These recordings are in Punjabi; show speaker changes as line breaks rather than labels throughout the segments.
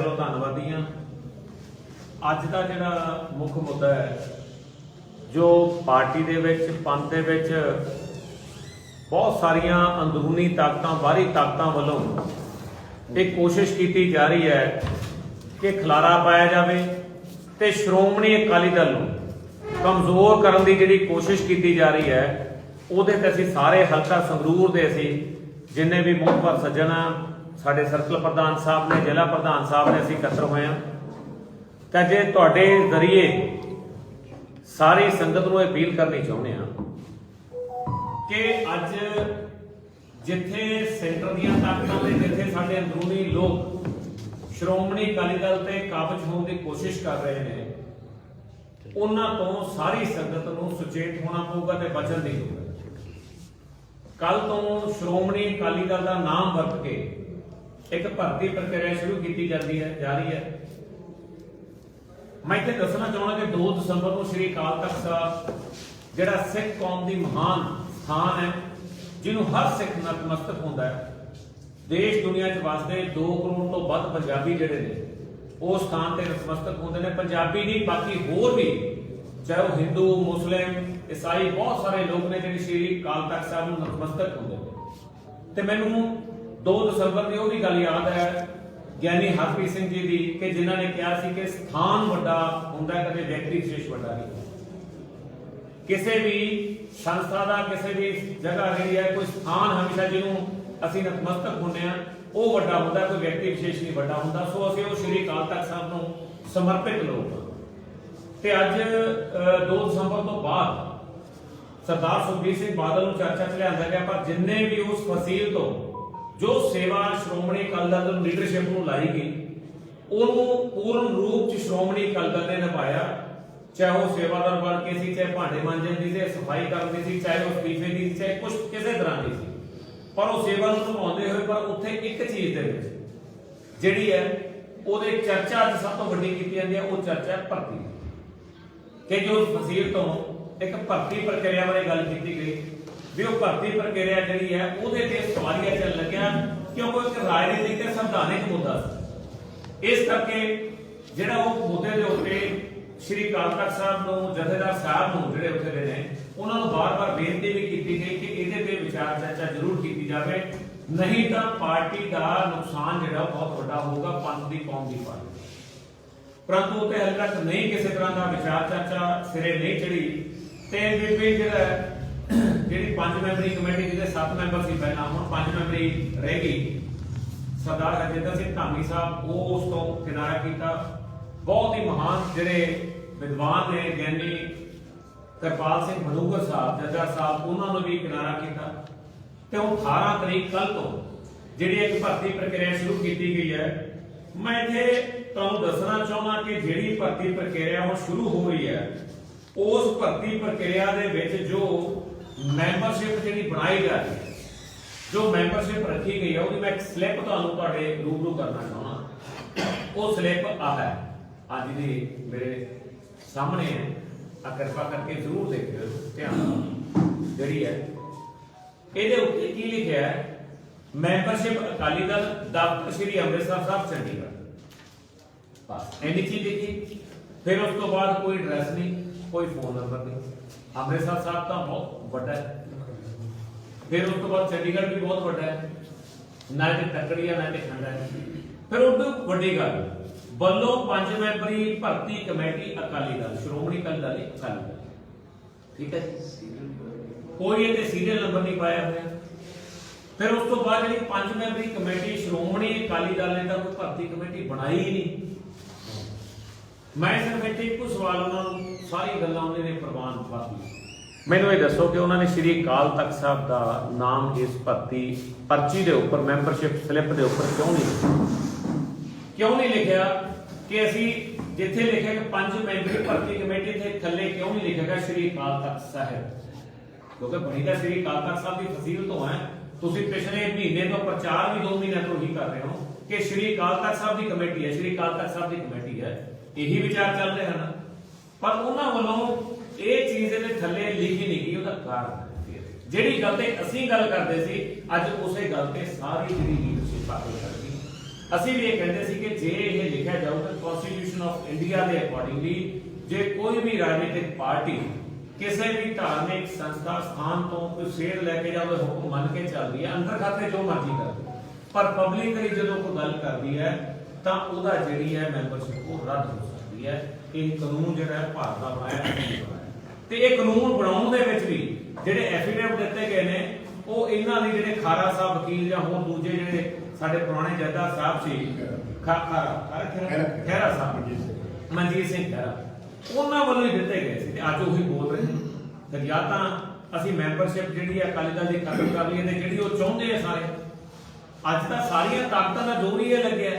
ਚਲੋ ਧੰਨਵਾਦੀ ਹਾਂ ਅੱਜ ਦਾ ਜਿਹੜਾ ਮੁੱਖ ਮੁੱਦਾ ਹੈ, ਜੋ ਪਾਰਟੀ ਦੇ ਵਿੱਚ, ਪੰਥ ਦੇ ਵਿੱਚ ਬਹੁਤ ਸਾਰੀਆਂ ਅੰਦਰੂਨੀ ਤਾਕਤਾਂ, ਬਾਹਰੀ ਤਾਕਤਾਂ ਵੱਲੋਂ ਇਹ ਕੋਸ਼ਿਸ਼ ਕੀਤੀ ਜਾ ਰਹੀ ਹੈ ਕਿ ਖਲਾਰਾ ਪਾਇਆ ਜਾਵੇ ਤੇ ਸ਼੍ਰੋਮਣੀ ਅਕਾਲੀ ਦਲ ਨੂੰ ਕਮਜ਼ੋਰ ਕਰਨ ਦੀ ਜਿਹੜੀ ਕੋਸ਼ਿਸ਼ ਕੀਤੀ ਜਾ ਰਹੀ ਹੈ, ਉਹਦੇ ਤੇ ਅਸੀਂ ਸਾਰੇ ਹਲਕਾ ਸੰਗਰੂਰ ਦੇ ਅਸੀਂ ਜਿੰਨੇ ਵੀ ਮੁਖਬਰ ਸੱਜਣ ਆ ਸਾਡੇ ਸਰਕਲ ਪ੍ਰਧਾਨ ਸਾਹਿਬ ਨੇ, ਜ਼ਿਲ੍ਹਾ ਪ੍ਰਧਾਨ ਸਾਹਿਬ ਨੇ ਅਸੀਂ ਇਕੱਤਰ ਹੋਏ ਹਾਂ। ਤਾਂ ਜੇ ਤੁਹਾਡੇ ਜ਼ਰੀਏ ਸਾਰੀ ਸੰਗਤ ਨੂੰ ਅਪੀਲ ਕਰਨੀ ਚਾਹੁੰਦੇ ਹਾਂ ਕਿ ਅੱਜ ਜਿੱਥੇ ਸੈਂਟਰ ਦੀਆਂ ਤਾਕਤਾਂ ਤੇ ਜਿੱਥੇ ਸਾਡੇ ਅੰਦਰੂਨੀ ਲੋਕ ਸ਼੍ਰੋਮਣੀ ਅਕਾਲੀ ਦਲ ਤੇ ਕਾਬਜ ਹੋਣ ਦੀ ਕੋਸ਼ਿਸ਼ ਕਰ ਰਹੇ ਨੇ, ਉਹਨਾਂ ਤੋਂ ਸਾਰੀ ਸੰਗਤ ਨੂੰ ਸੁਚੇਤ ਹੋਣਾ ਪਊਗਾ ਤੇ ਬਚਣ ਦੀ ਲੋੜ ਹੈ। ਕੱਲ ਤੋਂ ਸ਼੍ਰੋਮਣੀ ਅਕਾਲੀ ਦਲ ਦਾ ਨਾਮ ਵਰਤ ਕੇ ਇੱਕ ਭਰਤੀ ਪ੍ਰਕਿਰਿਆ ਸ਼ੁਰੂ ਕੀਤੀ ਜਾਂਦੀ ਹੈ, ਜਾ ਰਹੀ ਹੈ। ਮੈਂ ਇੱਥੇ ਦੱਸਣਾ ਚਾਹੁੰਦਾ ਕਿ 2 ਦਸੰਬਰ ਨੂੰ ਸ੍ਰੀ ਅਕਾਲ ਤਖਤ ਸਾਹਿਬ, ਜਿਹੜਾ ਸਿੱਖ ਕੌਮ ਦੀ ਮਹਾਨ ਸਥਾਨ ਹੈ, ਜਿਹਨੂੰ ਹਰ ਸਿੱਖ ਨਤਮਸਤਕ ਹੁੰਦਾ ਹੈ, ਦੇਸ਼ ਦੁਨੀਆ 'ਚ ਵਸਦੇ 2 ਕਰੋੜ ਤੋਂ ਵੱਧ ਪੰਜਾਬੀ ਜਿਹੜੇ ਨੇ, ਉਹ ਸਥਾਨ ਤੇ ਨਤਮਸਤਕ ਹੁੰਦੇ ਨੇ। ਪੰਜਾਬੀ ਨਹੀਂ, ਬਾਕੀ ਹੋਰ ਵੀ, ਚਾਹੇ ਉਹ ਹਿੰਦੂ, ਮੁਸਲਿਮ, ਈਸਾਈ, ਬਹੁਤ ਸਾਰੇ ਲੋਕ ਨੇ ਜਿਹੜੇ ਸ੍ਰੀ ਅਕਾਲ ਤਖਤ ਸਾਹਿਬ ਨੂੰ ਨਤਮਸਤਕ ਹੁੰਦੇ ਨੇ। ਤੇ ਮੈਨੂੰ 2 ਦਸੰਬਰ ਦੀ ਉਹ ਵੀ ਗੱਲ ਯਾਦ ਹੈ ਗਿਆਨੀ ਹਰਪ੍ਰੀਤ ਸਿੰਘ ਜੀ ਦੀ ਕਿ ਜਿਨ੍ਹਾਂ ਨੇ ਕਿਹਾ ਸੀ ਕਿ ਸਥਾਨ ਵੱਡਾ ਹੁੰਦਾ ਕਦੇ ਵਿਅਕਤੀ ਵਿਸ਼ੇਸ਼ ਵੱਡਾ ਨਹੀਂ ਕਿਸੇ ਵੀ ਸੰਸਥਾ ਦਾ ਕਿਸੇ ਵੀ ਜਗ੍ਹਾ ਜਿਹੜੀ ਹੈ ਕੋਈ ਸਥਾਨ ਹਮੇਸ਼ਾ ਜਿਹਨੂੰ ਅਸੀਂ ਨਤਮਸਤਕ ਹੁੰਦੇ ਆ ਉਹ ਵੱਡਾ ਹੁੰਦਾ ਕੋਈ ਵਿਅਕਤੀ ਵਿਸ਼ੇਸ਼ ਨਹੀਂ ਵੱਡਾ ਹੁੰਦਾ। ਸੋ ਅਸੀਂ ਉਹ ਸ਼੍ਰੀ ਅਕਾਲ ਤਖਤ ਸਾਹਿਬ ਨੂੰ ਸਮਰਪਿਤ ਲੋਕ ਤੇ ਅੱਜ ਅ, 2 ਦਸੰਬਰ ਤੋਂ ਬਾਅਦ ਸਰਦਾਰ ਸੁਖਬੀਰ ਸਿੰਘ ਬਾਦਲ ਨੂੰ ਚਰਚਾ 'ਚ ਲਿਆਂਦਾ ਗਿਆ ਪਰ ਜਿੰਨੇ ਵੀ ਉਸ ਫਸੀਲ ਤੋਂ ਜੋ ਸੇਵਾ ਸ਼੍ਰੋਮਣੀ ਅਕਾਲੀ ਦਲ ਦੀ ਲੀਡਰਸ਼ਿਪ ਨੂੰ ਲਾਈ ਗਈ, ਉਹਨੂੰ ਪੂਰਨ ਰੂਪ 'ਚ ਸ਼੍ਰੋਮਣੀ ਅਕਾਲੀ ਦਲ ਨੇ ਨਿਭਾਇਆ। ਚਾਹੇ ਉਹ ਸੇਵਾਦਾਰ ਬਣ ਕੇ ਸੀ, ਚਾਹੇ ਭਾਂਡੇ ਮਾਂਜਣ ਦੀ ਸੀ ਸਫ਼ਾਈ ਕਰਨ ਦੀ ਸੀ, ਚਾਹੇ ਉਹ ਅਸਤੀਫੇ ਦੀ ਚਾਹੇ ਕੁਝ ਕਿਸੇ ਤਰ੍ਹਾਂ ਦੀ ਸੀ। ਪਰ ਉਹ ਸੇਵਾ ਨੂੰ ਨਿਭਾਉਂਦੇ ਹੋਏ, ਪਰ ਉੱਥੇ ਇੱਕ ਚੀਜ਼ ਦੇ ਵਿੱਚ, ਜਿਹੜੀ ਹੈ, ਉਹਦੇ ਚਰਚਾ ਅੱਜ ਸਭ ਤੋਂ ਵੱਡੀ ਕੀਤੀ ਜਾਂਦੀ ਹੈ, ਉਹ ਚਰਚਾ ਹੈ ਭਰਤੀ। ਕਿ ਜੋ ਵਜ਼ੀਰ ਤੋਂ ਇੱਕ ਭਰਤੀ ਪ੍ਰਕਿਰਿਆ ਬਾਰੇ ਗੱਲ ਕੀਤੀ ਗਈ। ਵੀ ਉਹ ਭਰਤੀ ਪ੍ਰਕਿਰਿਆ ਜਿਹੜੀ ਹੈ, ਉਹਦੇ ਤੇ ਸਵਾਲੀਆ ਚੱਲ ਲੱਗਿਆ, ਕਿਉਂਕਿ ਇੱਕ ਰਾਜਨੀਤਿਕ ਤੇ ਸੰਵਿਧਾਨਿਕ ਮੁੱਦਾ ਇਸ ਕਰਕੇ ਜਿਹੜਾ ਉਹ ਮੁੱਦੇ ਦੇ ਉੱਤੇ ਸ਼੍ਰੀ ਅਕਾਲ ਤਖਤ ਸਾਹਿਬ ਨੂੰ, ਜਥੇਦਾਰ ਸਾਹਿਬ ਨੂੰ ਜਿਹੜੇ ਉੱਥੇ ਦੇ ਨੇ, ਉਹਨਾਂ ਨੂੰ ਬਾਰ-ਬਾਰ ਬੇਨਤੀ ਵੀ ਕੀਤੀ ਗਈ ਕਿ ਇਹਦੇ ਤੇ ਵਿਚਾਰ ਚਰਚਾ ਜ਼ਰੂਰ ਕੀਤੀ ਜਾਵੇ। ਨਹੀਂ ਤਾਂ ਪਾਰਟੀ ਦਾ ਨੁਕਸਾਨ ਜਿਹੜਾ ਬਹੁਤ ਵੱਡਾ ਹੋਊਗਾ, ਪੰਥ ਦੀ, ਕੌਮ ਦੀ ਪਾਰਟੀ ਪਰੰਤੂ ਉਤੇ ਹਾਲੇ ਤੱਕ ਨਹੀਂ ਕਿਸੇ ਤਰ੍ਹਾਂ ਦਾ ਵਿਚਾਰ ਚਰਚਾ ਸਿਰੇ ਨਹੀਂ ਚੜੀ ਤੇ ਬੀਬੀ ਜਿਹੜਾ ਜਿਹੜੀ ਪੰਜ ਮੈਂਬਰੀ ਕਮੇਟੀ ਜਿਹਦੇ ਸੱਤ ਮੈਂਬਰ ਸੀ ਪਹਿਲਾਂ, ਹੁਣ ਪੰਜ ਮੈਂਬਰੀ ਰਹਿ ਗਈ। ਸਰਦਾਰ ਹਰਜਿੰਦਰ ਸਿੰਘ ਧਾਮੀ ਸਾਹਿਬ, ਉਹ ਉਸ ਤੋਂ ਕਿਨਾਰਾ ਕੀਤਾ। ਬਹੁਤ ਹੀ ਮਹਾਨ ਜਿਹੜੇ ਵਿਦਵਾਨ ਨੇ, ਗਿਆਨੀ ਕਰਪਾਲ ਸਿੰਘ ਮਨੂਗਰ ਸਾਹਿਬ, ਜੱਜਾ ਸਾਹਿਬ, ਉਹਨਾਂ ਨੂੰ ਵੀ ਕਿਨਾਰਾ ਕੀਤਾ। ਤੇ ਹੁਣ 18 ਤਰੀਕ ਕੱਲ ਤੋਂ ਜਿਹੜੀ ਇੱਕ ਭਰਤੀ ਪ੍ਰਕਿਰਿਆ ਸ਼ੁਰੂ ਕੀਤੀ ਗਈ ਹੈ, ਮੈਂ ਇੱਥੇ ਤੁਹਾਨੂੰ ਦੱਸਣਾ ਚਾਹੁੰਦਾ ਕਿ ਜਿਹੜੀ ਭਰਤੀ ਪ੍ਰਕਿਰਿਆ ਹੁਣ ਸ਼ੁਰੂ ਹੋ ਰਹੀ ਹੈ, ਉਸ ਭਰਤੀ ਪ੍ਰਕਿਰਿਆ ਦੇ ਵਿੱਚ ਜੋ ਮੈਂਬਰਸ਼ਿਪ ਜਿਹੜੀ ਬਣਾਈ ਜਾ ਰਹੀ ਹੈ, ਜੋ ਮੈਂਬਰਸ਼ਿਪ ਰੱਖੀ ਗਈ ਹੈ, ਉਹਦੀ ਮੈਂ ਇੱਕ ਸਲਿੱਪ ਤੁਹਾਨੂੰ ਤੁਹਾਡੇ ਰੂਬਰੂ ਕਰਨਾ ਚਾਹੁੰਦਾ। ਉਹ ਸਲਿੱਪ ਆ ਹੈ। ਅੱਜ ਦੀ ਮੇਰੇ ਸਾਹਮਣੇ ਹੈ। ਆ ਕਿਰਪਾ ਕਰਕੇ ਜ਼ਰੂਰ ਦੇਖਿਓ, ਧਿਆਨ ਨਾਲ। ਜਿਹੜੀ ਹੈ, ਇਹਦੇ ਉੱਤੇ ਕੀ ਲਿਖਿਆ ਹੈ? ਮੈਂਬਰਸ਼ਿਪ ਅਕਾਲੀ ਦਲ ਦਫ਼ਤਰ ਸ੍ਰੀ ਅੰਮ੍ਰਿਤਸਰ ਸਾਹਿਬ, ਚੰਡੀਗੜ੍ਹ। ਬਸ ਐਨੀ ਚੀਜ਼ ਦੇਖੀ ਫਿਰ ਉਸ ਤੋਂ ਬਾਅਦ ਕੋਈ ਐਡਰੈਸ ਨਹੀਂ, ਕੋਈ ਫੋਨ ਨੰਬਰ ਨਹੀਂ। ਅੰਮ੍ਰਿਤਸਰ ਸਾਹਿਬ ਤਾਂ ਬਹੁਤ ਵੱਡਾ ਹੈ। ਫਿਰ ਉਸ ਤੋਂ ਬਾਅਦ ਚੰਡੀਗੜ੍ਹ ਵੀ ਬਹੁਤ ਵੱਡਾ ਹੈ। ਨਾ ਤੇ ਤਕੜੀ ਨਾ ਤੇ ਖੰਡਾ ਹੈ ਫਿਰ ਉਦੋਂ ਵੱਡੀ ਗੱਲ, ਵੱਲੋਂ ਪੰਜ ਮੈਂਬਰੀ ਭਰਤੀ ਕਮੇਟੀ ਅਕਾਲੀ ਦਲ, ਸ਼੍ਰੋਮਣੀ ਅਕਾਲੀ ਦਲ ਅਕਾਲੀ ਦਲ। ਠੀਕ ਹੈ ਕੋਈ ਇਹਦੇ ਸੀਰੀਅਲ ਨੰਬਰ ਨਹੀਂ ਪਾਇਆ ਹੋਇਆ। ਫਿਰ ਉਸ ਤੋਂ ਬਾਅਦ ਜਿਹੜੀ ਪੰਜ ਮੈਂਬਰੀ ਕਮੇਟੀ, ਸ਼੍ਰੋਮਣੀ ਅਕਾਲੀ ਦਲ ਨੇ ਤਾਂ ਕੋਈ ਭਰਤੀ ਕਮੇਟੀ ਬਣਾਈ ਹੀ ਨਹੀਂ। ਮੈਂ ਸਿਰਫ ਇੱਥੇ ਇੱਕੋ ਸਵਾਲ ਉਹਨਾਂ ਨੂੰ ਸਾਰੀ ਗੱਲਾਂ ਉਹਨੇ ਨੇ ਪ੍ਰਵਾਨ ਕਰਤੀ ਮੈਨੂੰ ਇਹ ਦੱਸੋ ਕਿ ਉਹਨਾਂ ਨੇ ਸ਼੍ਰੀ ਅਕਾਲ ਤਖਤ ਸਾਹਿਬ ਦਾ ਨਾਮ ਇਸ ਭਰਤੀ ਪਰਚੀ ਦੇ ਉੱਪਰ ਮੈਂਬਰਸ਼ਿਪ ਸਲਿੱਪ ਦੇ ਉੱਪਰ ਕਿਉਂ ਨਹੀਂ ਲਿਖਿਆ? ਕਿਉਂ ਨਹੀਂ ਲਿਖਿਆ? ਕਿ ਅਸੀਂ ਜਿੱਥੇ ਲਿਖਿਆ ਕਿ ਪੰਜ ਮੈਂਬਰੀ ਭਰਤੀ ਕਮੇਟੀ ਤੇ ਥੱਲੇ ਕਿਉਂ ਨਹੀਂ ਲਿਖਿਆ ਗਿਆ ਸ਼੍ਰੀ ਅਕਾਲ ਤਖਤ ਸਾਹਿਬ? ਕਿਉਂਕਿ ਬਣੀ ਤਾਂ ਸ਼੍ਰੀ ਅਕਾਲ ਤਖਤ ਸਾਹਿਬ ਦੀ ਫਸੀਲ ਤੋਂ ਹੈ। ਤੁਸੀਂ ਪਿਛਲੇ ਮਹੀਨੇ ਤੋਂ ਪ੍ਰਚਾਰ ਵੀ 2 ਮਹੀਨਿਆਂ ਤੋਂ ਹੀ ਕਰ ਰਹੇ ਹੋ ਕਿ ਸ਼੍ਰੀ ਅਕਾਲ ਤਖਤ ਸਾਹਿਬ ਦੀ ਕਮੇਟੀ ਹੈ ਸ਼੍ਰੀ ਅਕਾਲ ਤਖਤ ਸਾਹਿਬ ਦੀ ਕਮੇਟੀ ਹੈ। ਇਹੀ ਵਿਚਾਰ ਚੱਲਦੇ ਹਨ ਪਰ ਉਹਨਾਂ ਵੱਲੋਂ ਇਹ ਚੀਜ਼ ਇਹਦੇ ਥੱਲੇ ਲਿਖੀ ਨਹੀਂ ਗਈ, ਉਹਦਾ ਕਾਰਨ ਜਿਹੜੀ ਗੱਲ ਤੇ ਅਸੀਂ ਗੱਲ ਕਰਦੇ ਸੀ, ਅੱਜ ਉਸੇ ਗੱਲ ਤੇ ਸਾਰੀ ਜਿਹੜੀ ਲੀਡਰਸ਼ਿਪ ਆਕੇ ਕਰ ਅਸੀਂ ਵੀ ਇਹ ਕਹਿੰਦੇ ਸੀ ਕਿ ਜੇ ਇਹ ਆਫ ਇੰਡੀਆ ਦੇ ਅਕੋਰਡਿੰਗਲੀ ਜੇ ਕੋਈ ਵੀ ਰਾਜਨੀਤਿਕ ਪਾਰਟੀ ਕਿਸੇ ਵੀ ਧਾਰਮਿਕ ਸੰਸਥਾ, ਸਥਾਨ ਤੋਂ ਕੋਈ ਸੇਧ ਲੈ ਕੇ ਜਾਵੇ, ਹੁਕਮ ਮੰਨ ਕੇ ਚੱਲਦੀ ਹੈ, ਅੰਦਰ ਖਾਤੇ ਜੋ ਮਰਜ਼ੀ ਕਰਦੀ ਪਰ ਪਬਲਿਕਲੀ ਜਦੋਂ ਕੋਈ ਗੱਲ ਕਰਦੀ ਹੈ, ਤਾਂ ਉਹਦਾ ਜਿਹੜੀ ਹੈ ਮੈਂਬਰਸ਼ਿਪ ਉਹ ਰੱਦ ਹੋ ਸਕਦੀ ਹੈ ਇਹ ਕਾਨੂੰਨ ਜਿਹੜਾ ਹੈ ਭਾਰਤ ਦਾ ਬਣਾਇਆ ਹੈ ਤੇ ਇਹ ਕਾਨੂੰਨ ਬਣਾਉਣ ਦੇ ਵਿੱਚ ਵੀ ਜਿਹੜੇ ਐਫੀਡੇਵਿਟ ਦਿੱਤੇ ਗਏ ਨੇ ਉਹ ਇਹਨਾਂ ਦੇ ਜਿਹੜੇ ਖਾਰਾ ਸਾਹਿਬ ਵਕੀਲ ਜਾਂ ਹੋਰ ਦੂਜੇ ਜਿਹੜੇ ਸਾਡੇ ਪੁਰਾਣੇ ਜੱਦਾ ਸਾਹਿਬ ਸੀ ਖਾਰਾ ਖਾਰਾ ਖਹਿਰਾ ਸਾਹਿਬ ਮਨਜੀਤ ਸਿੰਘ। ਖਹਿਰਾ। ਉਹਨਾਂ ਵੱਲੋਂ ਹੀ ਦਿੱਤੇ ਗਏ ਸੀ ਤੇ ਅੱਜ ਉਹੀ ਬੋਲ ਰਹੇ ਨੇ। ਤੇ ਜਾਂ ਤਾਂ ਅਸੀਂ ਮੈਂਬਰਸ਼ਿਪ ਜਿਹੜੀ ਹੈ ਅਕਾਲੀ ਦਲ ਦੀ ਖਤਮ ਕਰ ਲਈਏ ਤੇ ਜਿਹੜੀ ਉਹ ਚਾਹੁੰਦੇ ਆ ਸਾਰੇ ਅੱਜ ਤਾਂ ਸਾਰੀਆਂ ਤਾਕਤਾਂ ਦਾ ਜ਼ੋਰ ਹੀ ਇਹ ਲੱਗਿਆ।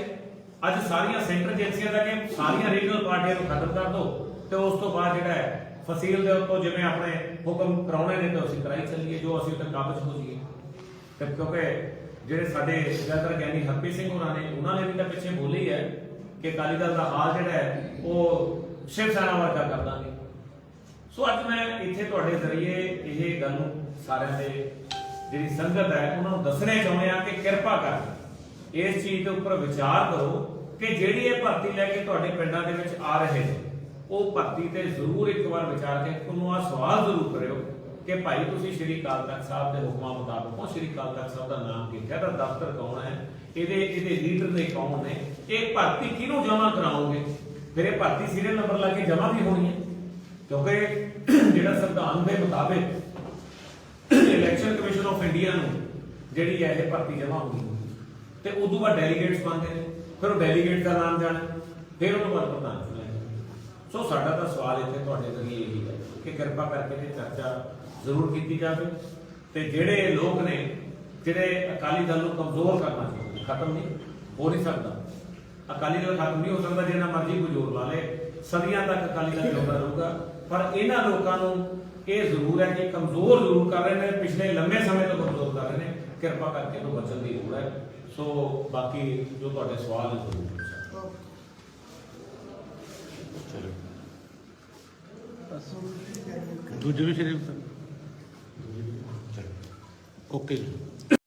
ਅੱਜ ਸਾਰੀਆਂ ਸੈਂਟਰ ਏਜੰਸੀਆਂ ਦਾ ਕਿ ਸਾਰੀਆਂ ਰੀਜਨਲ ਪਾਰਟੀਆਂ ਨੂੰ ਖਤਮ ਕਰ ਦਿਓ ਤੇ ਉਸ ਤੋਂ ਬਾਅਦ ਜਿਹੜਾ ਹੈ, ਫਸੀਲ ਦੇ ਉੱਤੋਂ ਜਿਵੇਂ ਆਪਣੇ ਹੁਕਮ ਕਰਾਉਣੇ ਨੇ ਤਾਂ ਅਸੀਂ ਕਰਾਈ ਚੱਲੀਏ, ਜੋ ਅਸੀਂ ਉੱਤੇ ਕਾਬਜ ਹੋ ਜਾਈਏ। ਤੇ ਕਿਉਂਕਿ ਜਿਹੜੇ ਸਾਡੇ ਜਦਰ ਗਿਆਨੀ ਹਰਪ੍ਰੀਤ ਸਿੰਘ ਹੋਰਾਂ ਨੇ, ਉਹਨਾਂ ਨੇ ਵੀ ਤਾਂ ਪਿੱਛੇ ਬੋਲੀ ਹੈ ਕਿ ਅਕਾਲੀ ਦਲ ਦਾ ਹਾਲ ਜਿਹੜਾ ਹੈ, ਉਹ ਸ਼ਿਵ ਸੈਨਾ ਵਰਗਾ ਕਰ ਦਾਂਗੇ। ਸੋ ਅੱਜ ਮੈਂ ਇੱਥੇ ਤੁਹਾਡੇ ਜ਼ਰੀਏ ਇਹ ਗੱਲ ਨੂੰ ਸਾਰਿਆਂ ਦੇ ਜਿਹੜੀ ਸੰਗਤ ਹੈ, ਉਹਨਾਂ ਨੂੰ ਦੱਸਣੇ ਚਾਹੁੰਦੇ ਆ ਕਿ ਕਿਰਪਾ ਕਰਕੇ ਇਸ ਚੀਜ਼ ਦੇ ਉੱਪਰ ਵਿਚਾਰ ਕਰੋ ਕਿ ਜਿਹੜੀ ਇਹ ਭਰਤੀ ਲੈ ਕੇ ਤੁਹਾਡੇ ਪਿੰਡਾਂ ਦੇ ਵਿੱਚ ਆ ਰਹੇ ਨੇ, ਉਹ ਭਰਤੀ ਤੇ ਜ਼ਰੂਰ ਇੱਕ ਵਾਰ ਵਿਚਾਰ ਕੇ ਉਹਨੂੰ ਆ ਸਵਾਲ ਜ਼ਰੂਰ ਕਰਿਓ ਕਿ ਭਾਈ ਤੁਸੀਂ ਸ਼੍ਰੀ ਅਕਾਲ ਤਖਤ ਸਾਹਿਬ ਦੇ ਹੁਕਮਾਂ ਮੁਤਾਬਕ ਉਹ ਸ਼੍ਰੀ ਅਕਾਲ ਤਖਤ ਸਾਹਿਬ ਦਾ ਨਾਮ ਕੀ ਹੈ? ਇਹਦਾ ਦਫ਼ਤਰ ਕੌਣ ਹੈ? ਇਹਦੇ ਇਹਦੇ ਲੀਡਰ ਦੇ ਕੌਣ ਨੇ? ਇਹ ਭਰਤੀ ਕਿਹਨੂੰ ਜਮ੍ਹਾਂ ਕਰਾਓਗੇ? ਫਿਰ ਇਹ ਭਰਤੀ ਸੀਰੀਅਲ ਨੰਬਰ ਲਾ ਕੇ ਜਮ੍ਹਾਂ ਵੀ ਹੋਣੀ ਹੈ। ਕਿਉਂਕਿ ਜਿਹੜਾ ਸੰਵਿਧਾਨ ਦੇ ਮੁਤਾਬਿਕ ਇਲੈਕਸ਼ਨ ਕਮਿਸ਼ਨ ਆਫ ਇੰਡੀਆ ਨੂੰ ਜਿਹੜੀ ਹੈ ਇਹ ਭਰਤੀ ਜਮ੍ਹਾਂ ਹੋਣੀ ਤੇ ਉਦੋਂ ਬਾਅਦ ਡੈਲੀਗੇਟਸ ਬਣਦੇ ਨੇ। ਫਿਰ ਉਹ ਡੈਲੀਗੇਟ ਦਾ ਨਾਮ ਜਾਣਾ, ਫਿਰ ਉਹਨੂੰ ਬਾਅਦ ਪ੍ਰਧਾਨ ਚੁਣਿਆ ਜਾਂਦਾ। ਸੋ ਸਾਡਾ ਤਾਂ ਸਵਾਲ ਇੱਥੇ ਤੁਹਾਡੇ ਜ਼ਰੀਏ ਇਹੀ ਹੈ ਕਿ ਕਿਰਪਾ ਕਰਕੇ ਇਹ ਚਰਚਾ ਜ਼ਰੂਰ ਕੀਤੀ ਜਾਵੇ ਤੇ ਜਿਹੜੇ ਲੋਕ ਨੇ, ਜਿਹੜੇ ਅਕਾਲੀ ਦਲ ਨੂੰ ਕਮਜ਼ੋਰ ਕਰਨਾ ਚਾਹੁੰਦੇ ਖਤਮ ਨਹੀਂ, ਹੋ ਨਹੀਂ ਸਕਦਾ। ਅਕਾਲੀ ਦਲ ਖਤਮ ਨਹੀਂ ਹੋ ਸਕਦਾ ਜਿੰਨਾ ਮਰਜ਼ੀ ਕੋਈ ਜ਼ੋਰ ਲਾ ਲੇ, ਸਦੀਆਂ ਤੱਕ ਅਕਾਲੀ ਦਲ ਚੱਲਦਾ ਰਹੂਗਾ। ਪਰ ਇਹਨਾਂ ਲੋਕਾਂ ਨੂੰ ਇਹ ਜ਼ਰੂਰ ਹੈ ਕਿ ਕਮਜ਼ੋਰ ਜ਼ਰੂਰ ਕਰ ਰਹੇ ਨੇ, ਪਿਛਲੇ ਲੰਮੇ ਸਮੇਂ ਤੋਂ ਕਮਜ਼ੋਰ ਕਰ ਰਹੇ ਨੇ। ਕਿਰਪਾ ਕਰਕੇ ਇਹਨੂੰ ਬਚਣ ਦੀ ਲੋੜ ਹੈ। ਸੋ ਬਾਕੀ ਜੋ ਤੁਹਾਡੇ ਸਵਾਲ ਨੇ ਜ਼ਰੂਰ ਪੁੱਛੋ।
ਦੂਜੇ ਵੀ ਸ਼ਰੀਫ ਓਕੇ ਜੀ